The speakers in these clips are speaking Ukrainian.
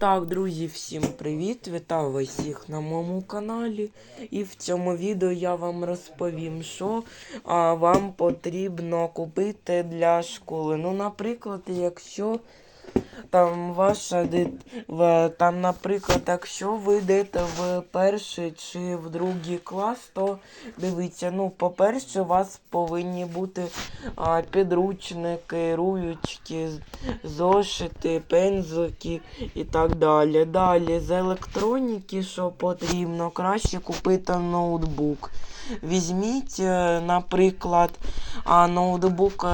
так, друзі, всім привіт! Вітаю вас всіх на моєму каналі. І в цьому відео я вам розповім, що а, вам потрібно купити для школи. Ну, наприклад, якщо там ваша дит... там, наприклад, якщо ви йдете в перший чи в другий клас, то дивіться, ну, по-перше, у вас повинні бути а, підручники, ручки, з- зошити, пензлики і так далі. Далі з електроніки, що потрібно, краще купити ноутбук. Візьміть, е, наприклад, ноутбук.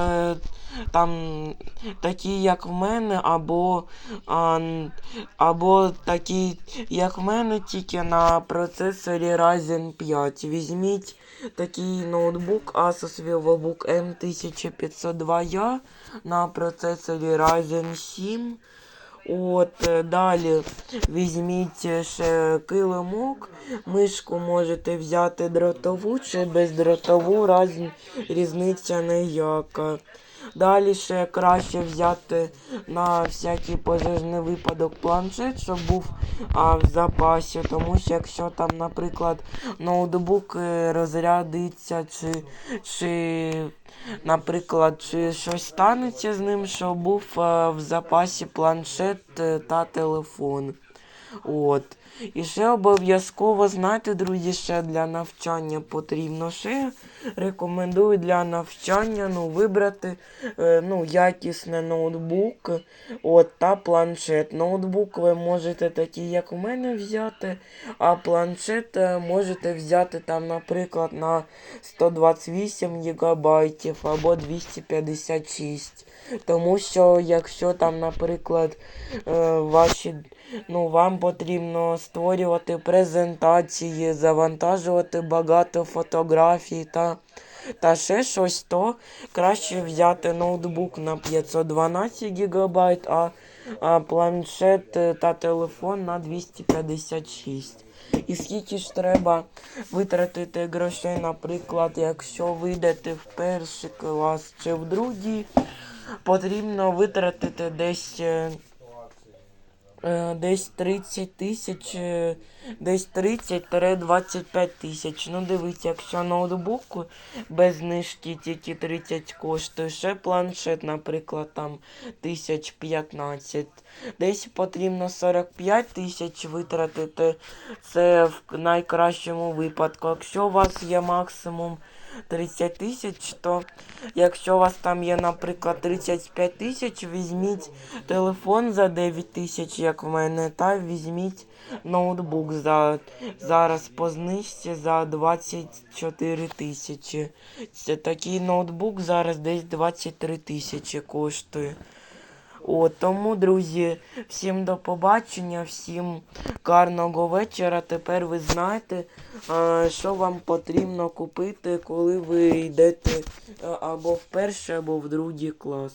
Там такі, як в мене, або, а, або такі, як в мене, тільки на процесорі Ryzen 5. Візьміть такий ноутбук Asus VivoBook M1502A на процесорі Ryzen 7. От, е, далі візьміть ще килимок, мишку можете взяти дротову чи бездротову, раз, різниця ніяка. Далі ще краще взяти на всякий пожежний випадок планшет, щоб був а, в запасі. Тому що якщо там, наприклад, ноутбук е, розрядиться, чи, чи наприклад, чи щось станеться з ним, щоб був е, в запасі планшет е, та телефон. От. І ще обов'язково, знаєте, друзі, ще для навчання потрібно. Ще рекомендую для навчання ну, вибрати е, ну, якісний ноутбук от, та планшет. Ноутбук ви можете такий, як у мене, взяти, а планшет е, можете взяти там, наприклад, на 128 ГБ або 256. Тому що якщо там, наприклад, е, ваші, ну, вам потрібно створювати презентації, завантажувати багато фотографій та, та ще щось, то краще взяти ноутбук на 512 ГБ, а, а планшет е, та телефон на 256. І скільки ж треба витратити грошей, наприклад, якщо ви йдете в перший клас чи в другий, потрібно витратити десь. Е, Десь 30 тисяч, е, десь 30-25 тисяч. Ну дивіться, якщо ноутбук без знижки тільки 30 коштує, ще планшет, наприклад, там тисяч 15. Десь потрібно 45 тисяч витратити. Це в найкращому випадку. Якщо у вас є максимум 30 тисяч, то якщо у вас там є, наприклад, 35 тисяч, візьміть телефон за 9 тисяч, як в мене, та візьміть ноутбук за зараз по знижці за 24 тисячі. Такий ноутбук зараз десь 23 тисячі коштує. От, тому, друзі, всім до побачення, всім карного вечора. Тепер ви знаєте, що вам потрібно купити, коли ви йдете або в перший, або в другий клас.